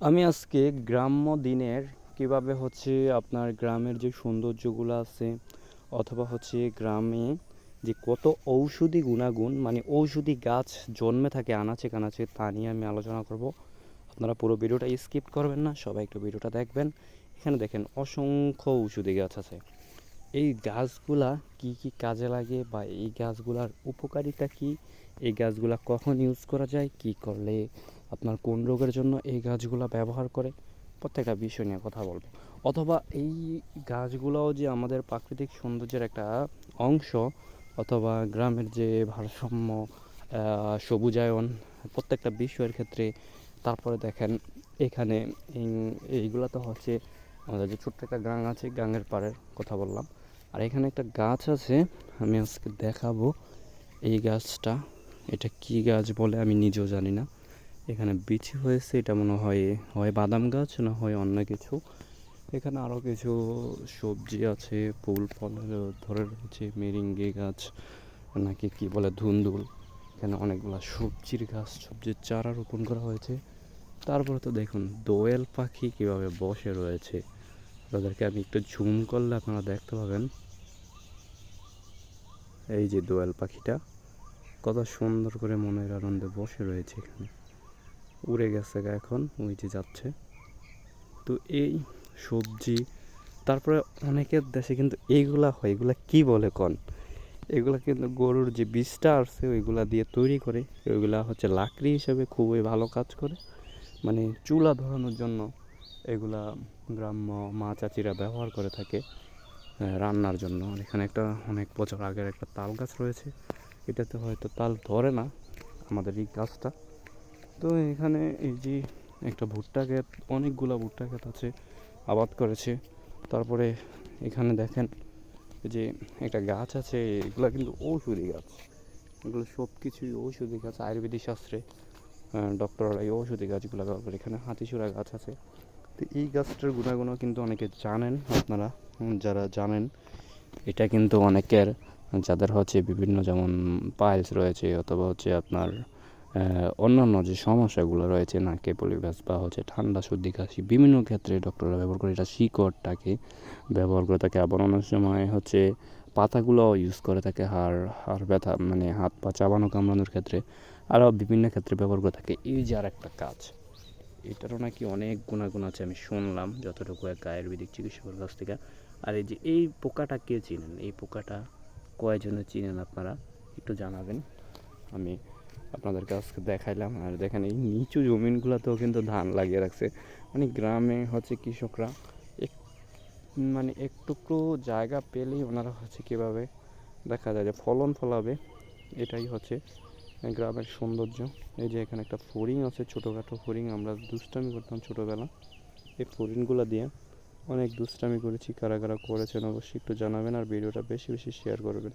আমি আজকে গ্রাম্য দিনের কীভাবে হচ্ছে আপনার গ্রামের যে সৌন্দর্যগুলো আছে, অথবা হচ্ছে গ্রামে যে কত ঔষধি গুণাগুণ মানে ঔষধি গাছ জন্মে থাকে আনাচে কানাচে, তা নিয়ে আমি আলোচনা করব। আপনারা পুরো ভিডিওটা স্কিপ করবেন না, সবাই একটু ভিডিওটা দেখবেন। এখানে দেখেন অসংখ্য ঔষধি গাছ আছে। এই গাছগুলা কি কি কাজে লাগে বা এই গাছগুলার উপকারিতা কি? এই গাছগুলা কখন ইউজ করা যায়? কি করলে আপনার কোন রোগের জন্য এই গাছগুলা ব্যবহার করে, প্রত্যেকটা বিষয় নিয়ে কথা বলব। অথবা এই গাছগুলোও যে আমাদের প্রাকৃতিক সৌন্দর্যের একটা অংশ, অথবা গ্রামের যে ভারসাম্য সবুজায়ন, প্রত্যেকটা বিষয়ের ক্ষেত্রে, তারপরে দেখেন এখানে এই- এইগুলা তো হচ্ছে আমাদের যে ছোট্ট একটা গাং আছে, গাঙের পাড়ের কথা বললাম। আর এখানে একটা গাছ আছে, আমি আজকে দেখাবো। এই গাছটা, এটা কি গাছ বলে আমি নিজেও জানি না। এখানে বিচি হয়েছে, এটা মনে হয় হয় বাদাম গাছ না হয় অন্য কিছু। এখানে আরও কিছু সবজি আছে, ফুল ফল, ধরে রয়েছে, মেরিঙ্গে গাছ, নাকি কি বলে, ধুন্দুল। এখানে অনেকগুলো সবজির গাছ, সবজির চারা রোপণ করা হয়েছে। তারপরে তো দেখুন, দোয়েল পাখি কীভাবে বসে রয়েছে। তাদেরকে আমি একটু ঝুম করলে আপনারা দেখতে পাবেন। এই যে দোয়েল পাখিটা, কত সুন্দর করে মনের আনন্দে বসে রয়েছে এখানে। উড়ে গেছে গা এখন ওই যাচ্ছে। তো এই সবজি, তারপরে অনেকের দেশে কিন্তু এইগুলা হয়, এগুলা কি বলে কন? এগুলা কিন্তু গরুর যে বীজটা আসছে ওইগুলা দিয়ে তৈরি করে, ওইগুলা হচ্ছে লাকড়ি হিসেবে খুবই ভালো কাজ করে। মানে চুলা ধরানোর জন্য এগুলা গ্রাম্য মা চাচিরা ব্যবহার করে থাকে রান্নার জন্য। এখানে একটা অনেক বছর আগের একটা তাল গাছ রয়েছে, এটাতে হয়তো তাল ধরে না আমাদের এই গাছটা। তো এখানে এই যে একটা ভুট্টা ক্ষেত, অনেকগুলো ভুট্টা ক্ষেত আছে, আবাদ করেছে। তারপরে এখানে দেখেন যে একটা গাছ আছে, এগুলা কিন্তু ঔষধি গাছ। এগুলো সব কিছুই ঔষধি গাছ, আয়ুর্বেদিক শাস্ত্রে ডক্টররা এই ঔষধি গাছগুলো ব্যবহার এখানে হাতিসুরা গাছ আছে। তো এই গাছটার গুণাগুণও কিন্তু অনেকে জানেন আপনারা যারা জানেন। এটা কিন্তু অনেকের, যাদের হচ্ছে বিভিন্ন যেমন পাইলস রয়েছে, অথবা হচ্ছে আপনার অন্যান্য যে সমস্যাগুলো রয়েছে, নাকে, পলিভাস বা হচ্ছে ঠান্ডা, সর্দি, কাশি, বিভিন্ন ক্ষেত্রে ডক্টররা ব্যবহার করে এটা শিকড়টাকে ব্যবহার করে থাকে। আবার অনেক সময় হচ্ছে পাতাগুলো ইউজ করে থাকে, হাড় হাড় ব্যথা মানে হাত পা চাবানো, কামড়ানোর ক্ষেত্রে। আরও বিভিন্ন ক্ষেত্রে ব্যবহার করে থাকে। এই যে আর একটা কাজ, এটারও নাকি অনেক গুণাগুণ আছে, আমি শুনলাম যতটুকু এক আয়ুর্বেদিক চিকিৎসকের কাছ থেকে। আর এই যে এই পোকাটা কে চিনেন? এই পোকাটা কয়জনে চিনেন আপনারা? একটু জানাবেন। আমি আপনাদেরকে আজকে দেখাইলাম। আর দেখেন এই নিচু জমিনগুলোতেও কিন্তু ধান লাগিয়ে রাখছে। মানে গ্রামে হচ্ছে কৃষকরা এক মানে একটুকু জায়গা পেলেই ওনারা হচ্ছে কীভাবে দেখা যায় যে ফলন ফলাবে, এটাই হচ্ছে গ্রামের সৌন্দর্য। এই যে এখানে একটা ফড়িং আছে, ছোটোখাটো ফড়িং, আমরা দুষ্টামি করতাম ছোটোবেলা। এই ফড়িংগুলো দিয়ে অনেক দুষ্টামি করেছি কারা কারা করেছেন, অবশ্যই একটু জানাবেন আর ভিডিওটা বেশি বেশি শেয়ার করবেন।